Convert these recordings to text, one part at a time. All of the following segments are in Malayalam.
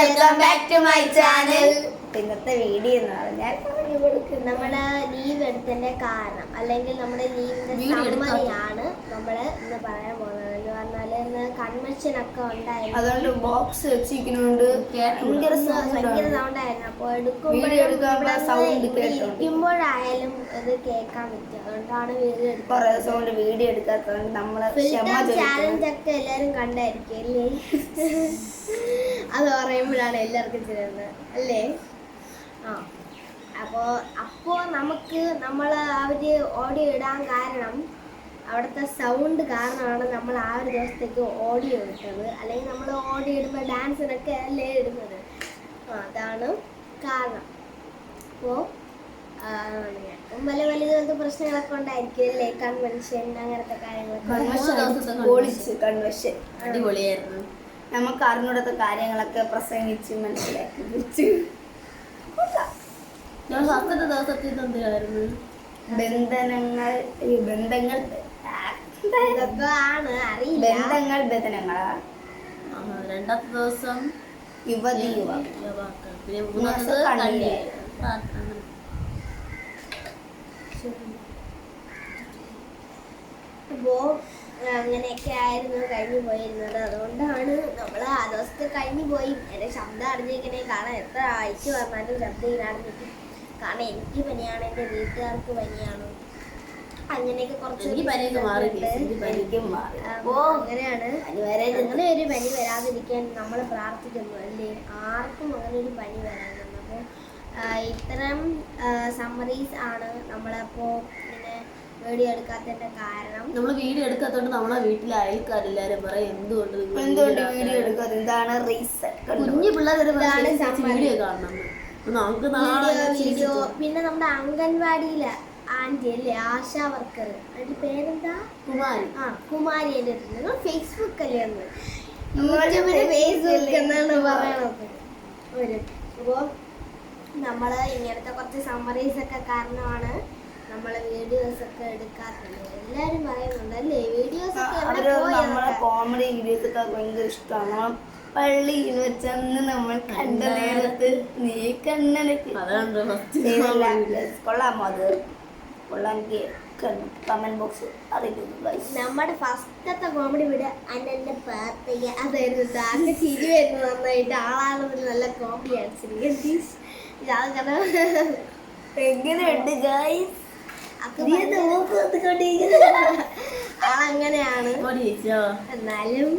Welcome back to my channel ഇന്നത്തെ വീഡിയോ എന്ന് പറഞ്ഞാൽ നമ്മുടെ ലീവ് എടുത്തതിന്റെ കാരണം അല്ലെങ്കിൽ നമ്മുടെ ലീവിന്റെ സമ്മതിയാണ് നമ്മൾ ഇന്ന് പറയാൻ പോകുന്നത്. കൺവെൻഷൻ ഒക്കെ ഉണ്ടായിരുന്നു. അതുകൊണ്ട് ബോക്സ് വെച്ചിരിക്കുന്നോണ്ട് ഭയങ്കര സൗണ്ട് ആയിരുന്നു. അപ്പൊ Video എടുക്കുമ്പോ sound കേട്ടോണ്ട്. ഇരിക്കുമ്പോഴായാലും അത് കേൾക്കാൻ പറ്റും. അതുകൊണ്ടാണ് വീഡിയോ എടുക്കുന്നത് വീഡിയോ എടുക്കാത്തതുകൊണ്ട് നമ്മൾ ചാലഞ്ച് ഒക്കെ എല്ലാരും കണ്ടായിരിക്കും അല്ലേ? അത് പറയുമ്പോഴാണ് എല്ലാവർക്കും ചെയ്യുന്നത് അല്ലേ? ആ. അപ്പോൾ അപ്പോൾ നമുക്ക് നമ്മൾ അവർ ഓടി ഇടാൻ കാരണം അവിടുത്തെ സൗണ്ട് കാരണമാണ് നമ്മൾ ആ ഒരു ദിവസത്തേക്ക് ഓഡിയോ ഇട്ടത്. അല്ലെങ്കിൽ നമ്മൾ ഓഡിയോ ഇടുമ്പോൾ ഡാൻസിനൊക്കെ അല്ലേ ഇടുന്നത്. അതാണ് കാരണം. അപ്പോൾ വലിയ വലിയ ദിവസത്തെ പ്രശ്നങ്ങളൊക്കെ ഉണ്ടായിരിക്കും അല്ലേ? കൺവെൻഷൻ അങ്ങനത്തെ കാര്യങ്ങളൊക്കെ. കൺവെൻഷൻ അടിപൊളിയായിരുന്നു. നമുക്ക് അറിഞ്ഞൂടത്തെ കാര്യങ്ങളൊക്കെ പ്രസംഗിച്ച് മനസ്സിലാക്കി വെച്ച്. ദിവസത്തിൽ ബന്ധനങ്ങൾ ഈ ബന്ധങ്ങൾ ബന്ധങ്ങൾ ബന്ധനങ്ങളാ രണ്ടാമത്തെ ദിവസം യുവതി. പിന്നെ മൂന്നാമത്. അപ്പോ അങ്ങനെയൊക്കെ ആയിരുന്നു. കഴിഞ്ഞു പോയിരുന്നത്. അതുകൊണ്ടാണ് നമ്മൾ ആ ദിവസത്തെ കഴിഞ്ഞു പോയി. എന്റെ ശബ്ദം അറിഞ്ഞിരിക്കണേ കാരണം എത്ര ആഴ്ച പറഞ്ഞാലും ശബ്ദം ഇല്ലാതെ കാരണം എനിക്ക് പനിയാണ്. എന്റെ വീട്ടുകാർക്ക് പനിയാണ്. അങ്ങനെയൊക്കെ കുറച്ച് പനിയൊക്കെ മാറി പ്രശ്നങ്ങളുണ്ട്. എനിക്ക് പനി. എനിക്കും മാറി. അപ്പോ അങ്ങനെയാണ്. പനി വരെ അങ്ങനെ ഒരു പനി വരാതിരിക്കാൻ നമ്മൾ പ്രാർത്ഥിക്കുന്നു. അല്ലേ? ആർക്കും അങ്ങനെ ഒരു പനി വരാതിരുന്നു അപ്പോൾ ഇത്തരം സമ്മറീസ് ആണ് നമ്മളപ്പോൾ ഇങ്ങനെ വീഡിയോ എടുക്കാത്തതിന്റെ കാരണം. നമ്മൾ വീഡിയോ എടുക്കാത്തോണ്ട് നമ്മളെ വീട്ടിലെ അയൽക്കാരെല്ലാരും പറയും എന്തുകൊണ്ട് എന്തുകൊണ്ട് വീഡിയോ എടുക്കാതെ?" എന്താണ് റീസൺ കുഞ്ഞു പിള്ളേർ. വീഡിയോ കാണണം. അപ്പൊ നമുക്ക് നാളെ വീഡിയോ പിന്നെ നമ്മുടെ അംഗൻവാടിയിലെ ആന്റി അല്ലേ? ആശാ വർക്കർ അതിന്റെ പേരെന്താ? കുമാരി. ആ കുമാരി എന്റെ അടുത്ത് ഫേസ്ബുക്ക് അല്ലേ ഒന്ന് യൂട്യൂബിൽ ഫേസ്ബുക്ക് Facebook എന്നാണ്? പറയണത്. ഒരു അപ്പോൾ നമ്മൾ ഇങ്ങനത്തെ കുറച്ച് സമ്മറീസ് ഒക്കെ കാരണമാണ് നമ്മൾ വീഡിയോസ് ഒക്കെ എടുക്കാത്തത്. എല്ലാരും പറയുന്നുണ്ട് അല്ലേ? വീഡിയോസ് ഒക്കെ നമ്മളെ കോമഡി വീഡിയോസ് ഒക്കെ ഭയങ്കര ഇഷ്ടമാണ് പള്ളിയിൽ വെച്ചന്ന് നമ്മൾ കണ്ട നേരത്ത് നീ കണ്ണനക്ക് അതാണ് ഫസ്റ്റ് ചെയ്തില്ല. കൊള്ളാമോ അത്? കൊള്ളാം എനിക്ക് കമന്റ് ബോക്സ് അറിയിക്കുന്നു. നമ്മുടെ ഫസ്റ്റത്തെ കോമഡി വീട് അന്നെ പാർട്ടിക്ക് അതായിരുന്നു താങ്കൾ ചിരി വരുന്നു നന്നായിട്ട്. ആളാണ് നല്ല കോമഡി എങ്ങനെയുണ്ട് ഗൈസ് ആളങ്ങനെയാണ്. എന്നാലും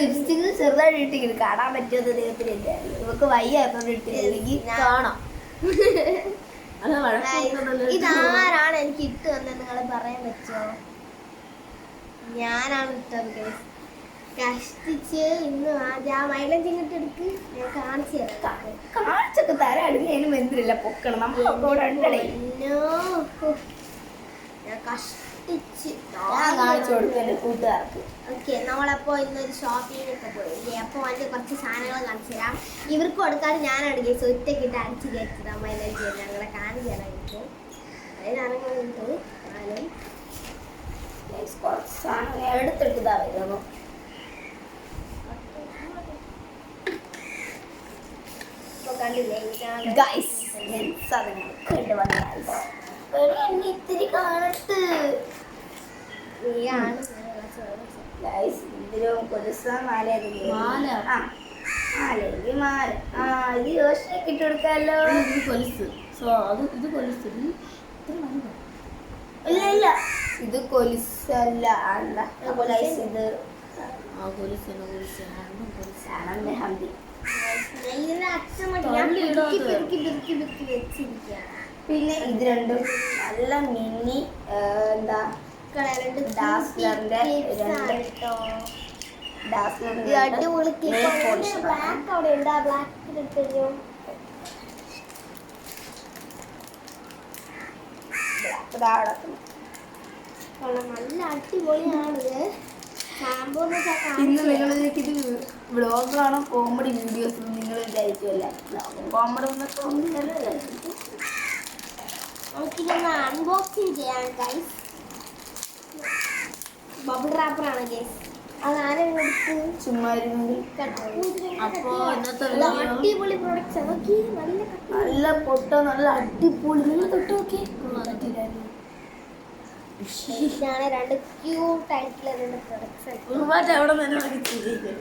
ലിപ്സ്റ്റിക് ചെറുതായിട്ട് ഇട്ടിങ്ങനെ കാണാൻ പറ്റുമെന്ന് ദൈവത്തിനില്ല നമുക്ക് വയ്യ എപ്പോഴും ഇട്ടില്ലെങ്കിൽ കാണാം. ഇതാരാണ് എനിക്ക് ഇട്ട് വന്നത് നിങ്ങൾ പറയാൻ പറ്റുമോ ഞാനാണ് ഇട്ടത്. കഷ്ടിച്ച് ഇന്ന് ആദ്യം ആ മൈലഞ്ച് ഇങ്ങോട്ട് എടുക്ക്. ഞാൻ കാണിച്ചു തരാം. കാണിച്ചൊക്കെ അതിന് ബന്ധമില്ല പൊക്കണം. നമ്മളൊക്കെ. ഞാൻ കഷ്ടിച്ച് ഞാൻ കാണിച്ചു കൊടുക്കും എന്റെ കൂട്ടുകാർക്ക്. ഓക്കെ നമ്മളപ്പോ ഇന്നൊരു ഷോപ്പിംഗ് ഒക്കെ പോയില്ലേ? അപ്പൊ അതിന്റെ കുറച്ച് സാധനങ്ങൾ കാണിച്ചു തരാം. ഇവർക്ക് കൊടുക്കാൻ ഞാനാണ് ഗേസ് ഒറ്റക്കിട്ട് അടിച്ചു കയറ്റത് മൈലഞ്ച് ഞങ്ങളെ കാണിച്ചു തരാം എനിക്ക് അതേ സാധനങ്ങളുണ്ട് എന്നാലും Guys, കുറച്ച് സാധനം എടുത്തെടുത്തതാ വരുന്നു കണ്ടില്ലേ സാധനങ്ങൾ കൊണ്ടുവന്ന എന്നെ ഇത്തിരി കാണട്ട് നീയാണ് കൊലുസ മാല മാല. ആ മാലയെങ്കിൽ മാല ആ ഇത് യോശനക്ക് ഇട്ട് കൊടുക്കാമല്ലോ കൊലുസ്. സോ അത് ഇത് കൊലുസ്. ഇല്ല ഇല്ല. ഇത് കൊലുസല്ല. അല്ല ഗൈസ് ഇത് ആ കൊലുസാണ് കൊലുസ് കൊലുസാണ്. മെഹന്തി ഇതിന്റെ അച്ഛൻ വെച്ചിരിക്കുകയാണ്. പിന്നെ ഇത് രണ്ടും നല്ല മിനി എന്താ ഡാസ്ലറിന്റെ രണ്ട് നല്ല ഇന്ന് നിങ്ങൾ ഇത് വ്ളോഗാണോ കോമഡി വീഡിയോസ് നിങ്ങൾ വിചാരിക്കുമല്ല കോമഡി ഒന്നൊക്കെ. നമുക്കിതൊന്ന് അൺബോക്സിങ് ചെയ്യാം ഗൈസ് ബബിൾ റാപ്പറാണ് ഗൈസ് നല്ല അടിപൊളി പ്രൊഡക്ട്സ് പൊട്ട നല്ല അടിപൊളി. നിങ്ങൾ തൊട്ട് നോക്കി രണ്ട് ക്യൂട്ട് ആയിട്ടുള്ള രണ്ട് പ്രൊഡക്ട്സ് ഒരുപാട് എവിടെ നിന്ന് വിളിച്ചിരിക്കും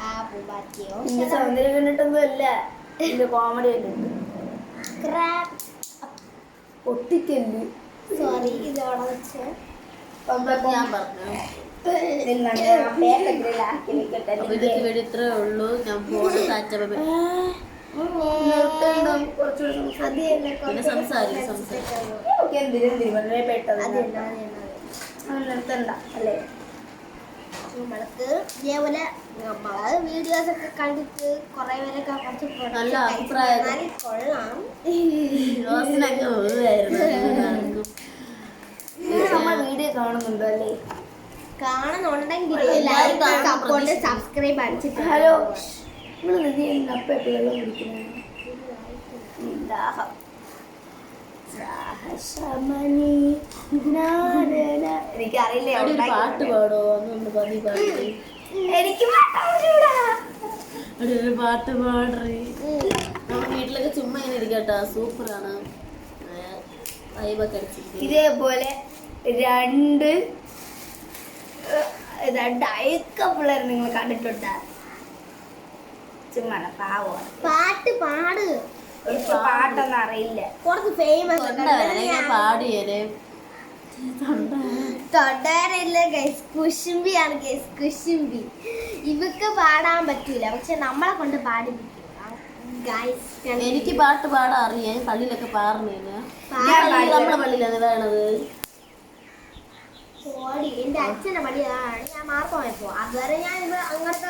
ആ പൂമ്പാറ്റിയോ? നിന്റെ സൗന്ദര്യം കണ്ടിട്ടൊന്നും അല്ല? കോമഡി കണ്ടിട്ട് പൊട്ടിക്കല്ല്. സോറി ഇതോടെ വെച്ച്. ഞാൻ പറഞ്ഞു. ഇത്രേ ഉള്ളൂ. ഞാൻ ഫോണ് പിന്നെ സംസാരിക്കും സംസാരിക്കും. നിർത്തണ്ട. അല്ലേ? നമ്മൾക്ക് ഇതേപോലെ നമ്മൾ വീഡിയോസ് ഒക്കെ കണ്ടിട്ട് കുറെ പേരൊക്കെ കുറച്ച് നല്ല അഭിപ്രായം. കൊള്ളാം. നമ്മൾ വീഡിയോ കാണുന്നുണ്ടോ അല്ലേ? കാണുന്നുണ്ടെങ്കിൽ എല്ലാവരും സപ്പോർട്ട് സബ്സ്ക്രൈബ് അടിച്ചിട്ട് ഹലോ നിങ്ങൾ നിധി അപ്പ എപ്പോ വെള്ളം കുടിക്കുന്നത് ദാഹം. എനിക്കറിയില്ല പാട്ട് പാടോ എനിക്ക് ഒരു പാട്ട് പാടറി. വീട്ടിലൊക്കെ ചുമ്മാ ഇങ്ങനെ ഇരിക്കട്ടോ. സൂപ്പറാണ്. ഇതേപോലെ രണ്ട് രണ്ട് അയക്ക പിള്ളേർ നിങ്ങൾ കണ്ടിട്ടുണ്ടാ? ചുമ്മാ പാവോ. പാട്ട് പാട്. പാട്ടൊന്നും അറിയില്ല. കുറച്ച് ഫേമസ് ഗൈസ് കുശുംബിയാണ് ഗൈസ് കുശുംബി ഇവക്ക് പാടാൻ പറ്റൂല പക്ഷെ നമ്മളെ കൊണ്ട് പാടിപ്പിക്കും. എനിക്ക് പാട്ട് പാടാൻ അറിയാം. പള്ളിയിലൊക്കെ പാടുന്നില്ല പാടി. നമ്മുടെ പള്ളിയിലാണ് വേണത്. എന്റെ അച്ഛന്റെ ഞാൻ മാർക്കമായി പോകും അതുവരെ ഞാൻ അങ്ങനത്തെ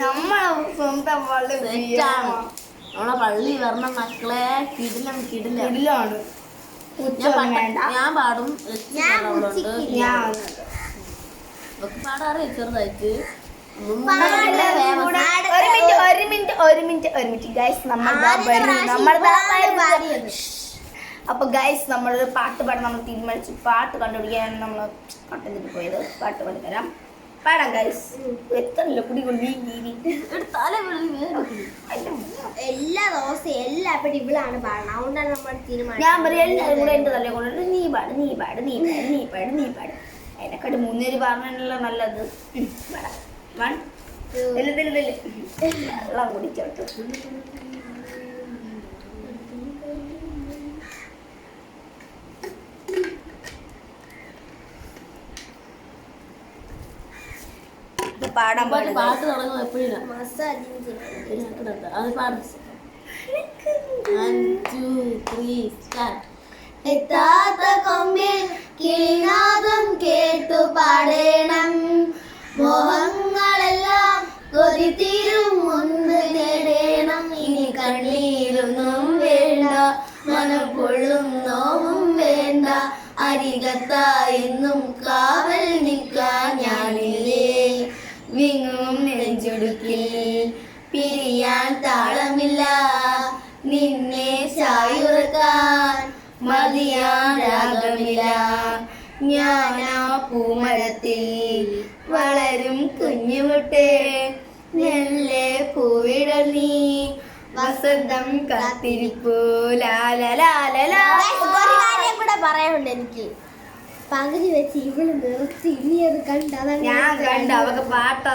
നമ്മളെ സ്വന്തം തെറ്റാണ് നമ്മളെ പള്ളി വരണ മക്കളെ. കിടിലം കിടിലം. വീട്ടിലാണ് ഞാൻ പാടും. പാടാറിയ ചെറുതായിട്ട്? ഒരു മിനിറ്റ് ഒരു മിനിറ്റ് ഒരു മിനിറ്റ് ഒരു മിനിറ്റ് ഗൈസ് നമ്മൾ നമ്മൾ. അപ്പൊ ഗൈസ് നമ്മളൊരു പാട്ട് പാടാൻ നമ്മൾ തീരുമാനിച്ചു. പാട്ട് കണ്ടുപിടിക്കാൻ നമ്മൾ കണ്ടെന്നിട്ട് പോയത്. പാട്ട് പാടിത്തരാം പാടാം ഗൈസ് എത്രല്ല കുടി വേദനിക്കും. എല്ലാ ദിവസവും എല്ലാ എപ്പോഴും ഇവളാണ് പാടണം അതുകൊണ്ടാണ് നമ്മൾ തീരുമാനം ഞാൻ പറയും എല്ലാവരും കൂടെ എന്റെ തലേ കൊണ്ടിട്ട് നീ പാട് നീ പാട് നീ പാട് നീ പാട് നീ പാട്. അതിനെക്കാട്ട് മൂന്നേര് പറഞ്ഞല്ലോ നല്ലത്. പാടാം. One, well well well. വെള്ളം കുടിച്ചോട്ട് പാടാൻ പാട്ട് തുടങ്ങും എപ്പോഴും. അത് പാടും എത്താത്ത കൊമ്പിൽ കിളിനാദം കേട്ടു പാടേണം. മോഹങ്ങളെല്ലാം കൊതിത്തീരും മുൻപ് നേടേണം. ഇനി കണ്ണീരൊന്നും വേണ്ട മനപ്പൊള്ളും നോവും വേണ്ട. അരികത്തായെന്നും പിരിയാൻ താളമില്ല. നിന്നെ ചായുറക്കാൻ മതിയാൻ രാഗമില്ല. ഞാനാ പൂമരത്തിൽ വളരും കുഞ്ഞുമുട്ടേ. നെല്ലെ പൂവിട നീ വസന്തം കാത്തിരിപ്പൂ. ലാലലാലലാ പറയാനുണ്ട് എനിക്ക്. പകുതി വെച്ച് ഇവൾ നിർത്തി ഇനി അത് കണ്ട ഞാൻ കണ്ട അവക്ക് പാട്ട്